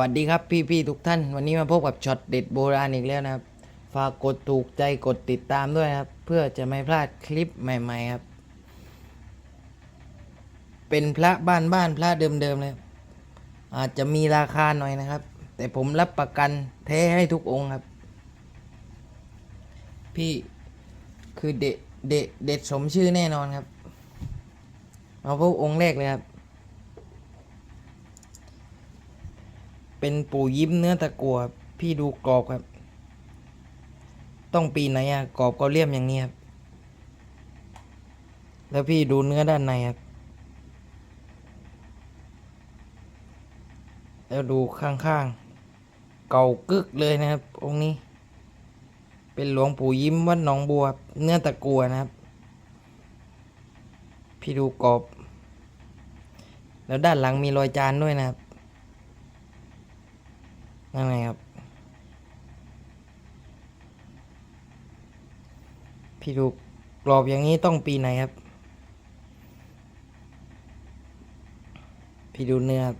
วัสดีครับพี่ๆทุกท่าน วันนี้มาพบกับช็อตเด็ดโบราณอีกแล้วนะครับ ฝากกดถูกใจกดติดตามด้วยครับ เพื่อจะไม่พลาดคลิปใหม่ๆครับ เป็นพระบ้านบ้านๆพระเดิมๆเลย อาจจะมีราคาหน่อยนะครับ แต่ผมรับประกันแท้ให้ทุกองค์ครับ พี่คือเด็ดเด็ดเด็ดสมชื่อแน่นอนครับ มาพบองค์แรกเลยครับ เป็นปูยิ้มเนื้อตะกัวพี่ดูกรอบครับ ต้องปีไหนอะกรอบก็เลี่ยมอย่างนี้ครับ แล้วพี่ดูเนื้อด้านในครับ แล้วดูข้างๆ เก่ากึกเลยนะครับ องค์นี้ เป็นหลวงปู่ยิ้มวัดหนองบัวเนื้อตะกัวนะครับ พี่ดูกรอบ แล้วด้านหลังมีรอยจานด้วยนะครับ นั่นไงครับ พี่ดูกรอบอย่างนี้ต้องปีไหนครับ พี่ดูเนื้อครับ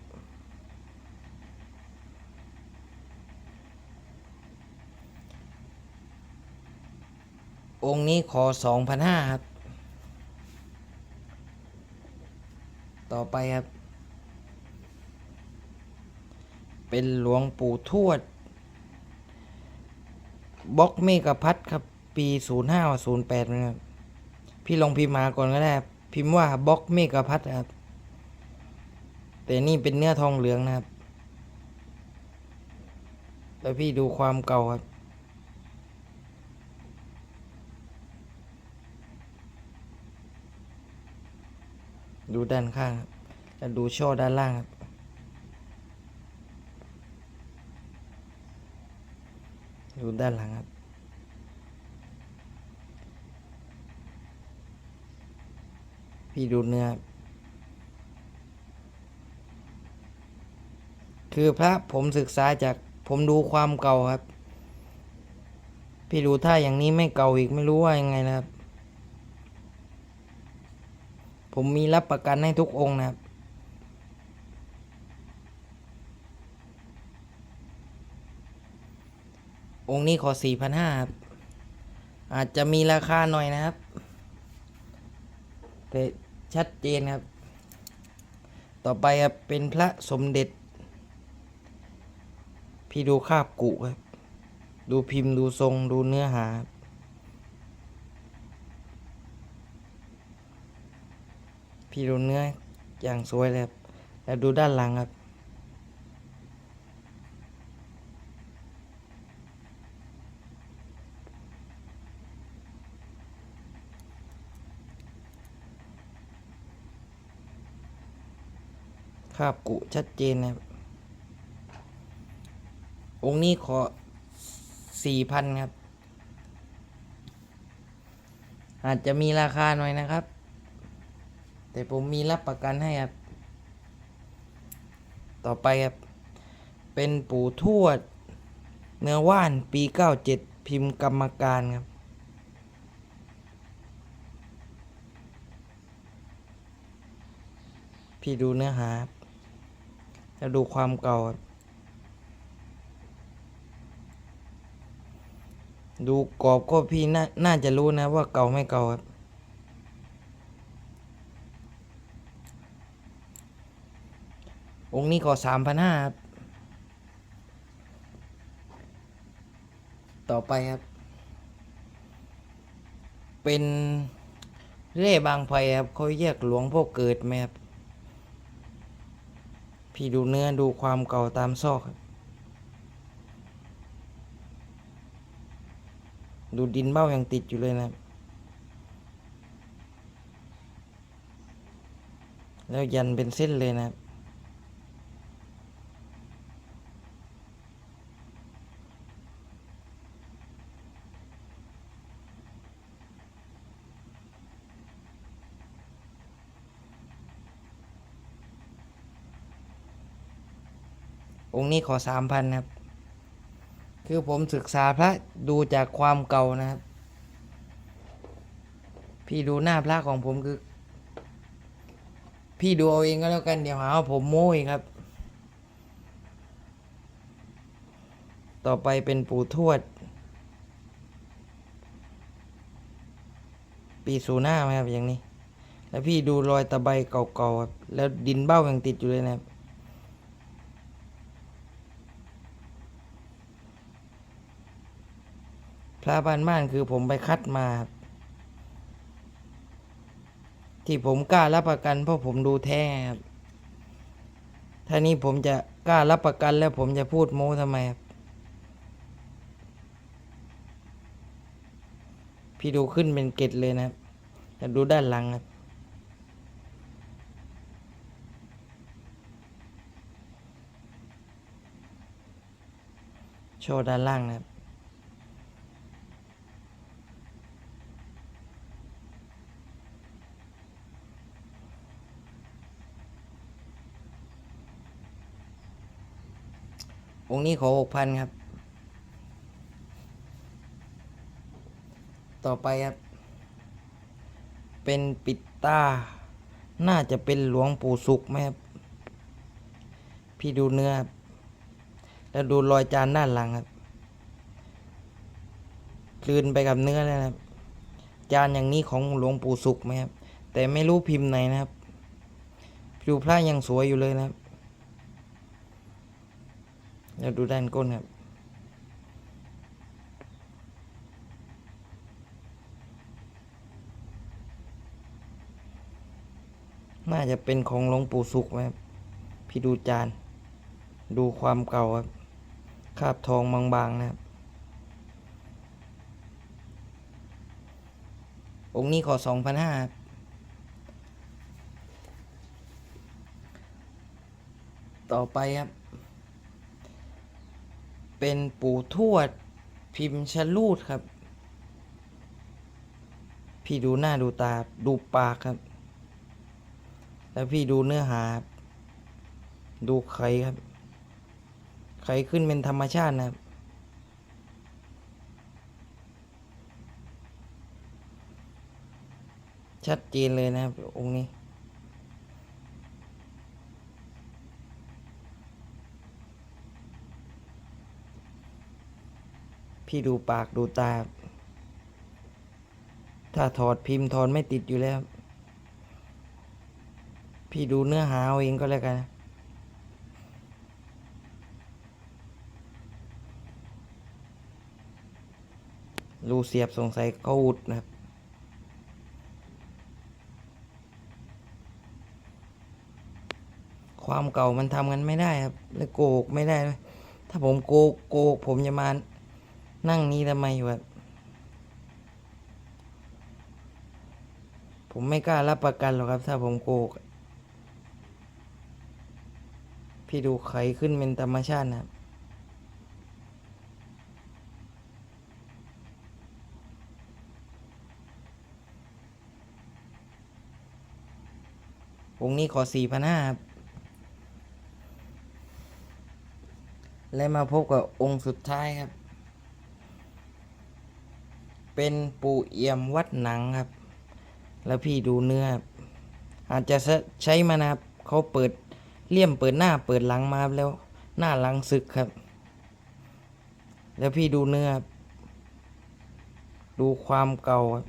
องค์นี้ขอสองพันห้าครับ ต่อไปครับ เป็นหลวงปู่ทวดบล็อกเมกะพัดครับ ปีศูนย์ห้าศูนย์แปดนะครับ พี่ลองพิมพ์มาก่อนก็ได้ พิมพ์ว่าบล็อกเมกะพัดครับ แต่นี่เป็นเนื้อทองเหลืองนะครับ แล้วพี่ดูความเก่าครับดูด้านข้างครับแล้วดูช่อด้านล่างครับ ดูด้านหลังครับ พี่ดูเนื้อ คือพระผมศึกษาจากผมดูความเก่าครับ พี่ดูถ้าอย่างนี้ไม่เก่าอีกไม่รู้ว่ายังไงนะครับ ผมมีรับประกันให้ทุกองค์นะครับ องค์นี้ขอสี่พันห้าครับ อาจจะมีราคาหน่อยนะครับ แต่ชัดเจนครับ ต่อไปครับเป็นพระสมเด็จ พี่ดูคาบกุครับ ดูพิมพ์ดูทรงดูเนื้อหาพี่ดูเนื้ออย่างสวยเลยครับแล้วดูด้านหลังครับ คาบกุชัดเจนนะครับ องค์นี้ขอสี่พันครับ อาจจะมีราคาหน่อยนะครับ แต่ผมมีรับประกันให้ครับ ต่อไปครับ เป็นปู่ทวด เนื้อว่านปีเก้าเจ็ดพิมพ์กรรมการครับพี่ดูเนื้อหา แล้วดูความเก่า ดูกรอบก็พี่น่าน่าจะรู้นะว่าเก่าไม่เก่าครับองค์นี้ขอสามพันห้าครับ ต่อไปครับ เป็นเร่บางไพครับเขาแยกหลวงพ่อเกิดไหมครับ พี่ดูเนื้อดูความเก่าตามซอกครับดูดินเบ้ายังติดอยู่เลยนะ แล้วยันเป็นเส้นเลยนะ องค์นี้ขอสามพันครับ คือผมศึกษาพระดูจากความเก่านะครับ พี่ดูหน้าพระของผมคือ พี่ดูเอาเองก็แล้วกันเดี๋ยวหาว่าผมโม้อีกครับ ต่อไปเป็นปู่ทวด ปีศูนย์ห้าไหมครับอย่างนี้ แล้วพี่ดูรอยตะไบเก่าๆครับแล้วดินเบ้ายังติดอยู่เลยนะครับ พระบ้านบ้านคือผมไปคัดมา ที่ผมกล้ารับประกันเพราะผมดูแท้ครับถ้านี้ผมจะกล้ารับประกันแล้วผมจะพูดโม้ทำไมครับพี่ดูขึ้นเป็นเกล็ดเลยนะครับแต่ดูด้านหลังครับโชว์ด้านล่างนะครับ องค์นี้ขอหกพันครับ ต่อไปครับ เป็นปิดตา น่าจะเป็นหลวงปู่สุขไหมครับ พี่ดูเนื้อแล้วดูรอยจานด้านหลังครับกลืนไปกับเนื้อเลยครับ จานอย่างนี้ของหลวงปู่สุขไหมครับ แต่ไม่รู้พิมพ์ไหนนะครับดูพระยังสวยอยู่เลยนะครับ แล้วดูด้านก้นครับน่าจะเป็นของหลวงปู่สุขไหมครับ พี่ดูจาน ดูความเก่าครับ คาบทองบางๆนะครับ องค์นี้ขอสองพันห้าต่อไปครับ เป็นปู่ทวด พิมพ์ชลูดครับ พี่ดูหน้าดูตาดูปากครับ แล้วพี่ดูเนื้อหา ดูไข่ครับ ไข่ขึ้นเป็นธรรมชาตินะครับชัดเจนเลยนะครับองค์นี้ พี่ดูปากดูตา ถ้าถอดพิมพ์ถอดไม่ติดอยู่แล้ว พี่ดูเนื้อหาเอาเองก็แล้วกัน รูเสียบสงสัยเขาอุดนะครับความเก่ามันทำกันไม่ได้ครับ และโกกไม่ได้ด้วยถ้าผมโกกโกกผมจะมา นั่งนี้ทำไมวะผมไม่กล้ารับประกันหรอกครับ ถ้าผมโกกพี่ดูไขขึ้นเป็นธรรมชาตินะครับองนี้ขอสี่พันห้าครับ และมาพบกับองค์สุดท้ายครับ เป็นปูเอี่ยมวัดหนังครับ แล้วพี่ดูเนื้อครับอาจจะใช้มานะครับเขาเปิดเลี่ยมเปิดหน้าเปิดหลังมาแล้วหน้าหลังศึกครับ แล้วพี่ดูเนื้อ ดูความเก่าครับ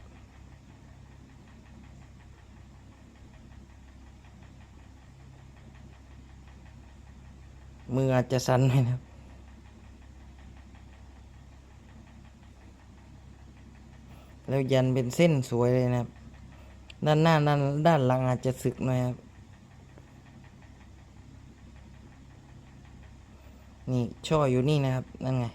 มืออาจจะสั่นไหมครับ แล้วยันเป็นเส้นสวยเลยนะครับ ด้านหน้าด้านด้านหลังอาจจะสึกหน่อยครับ นี่ช่ออยู่นี่นะครับ นั่นไง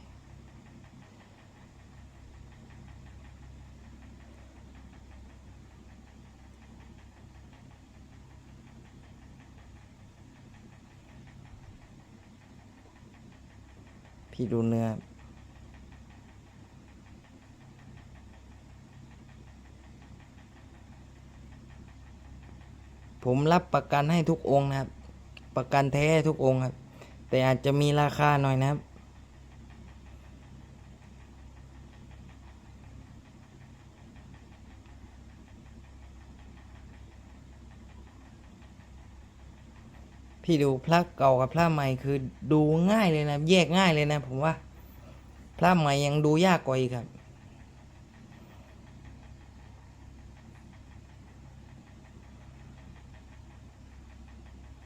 พี่ดูเนื้อ ผมรับประกันให้ทุกองค์นะครับ ประกันแท้ทุกองค์ครับ แต่อาจจะมีราคาหน่อยนะครับพี่ดูพระเก่ากับพระใหม่คือดูง่ายเลยนะ แยกง่ายเลยนะ ผมว่า พระใหม่ยังดูยากกว่าอีกครับ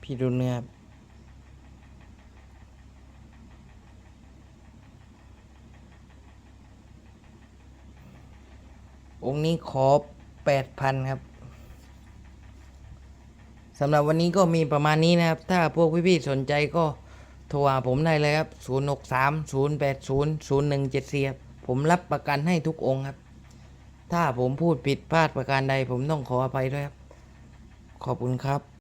พี่ดูเนื้อองค์นี้ขอแปดพันครับสำหรับวันนี้ก็มีประมาณนี้นะครับ ถ้าพวกพี่ๆสนใจก็โทรหาผมได้เลยครับ 0 6 3 0 8 0 0 1 7 4ครับผมรับประกันให้ทุกองค์ครับ ถ้าผมพูดผิดพลาดประการใดผมต้องขออภัยด้วยครับ ขอบคุณครับ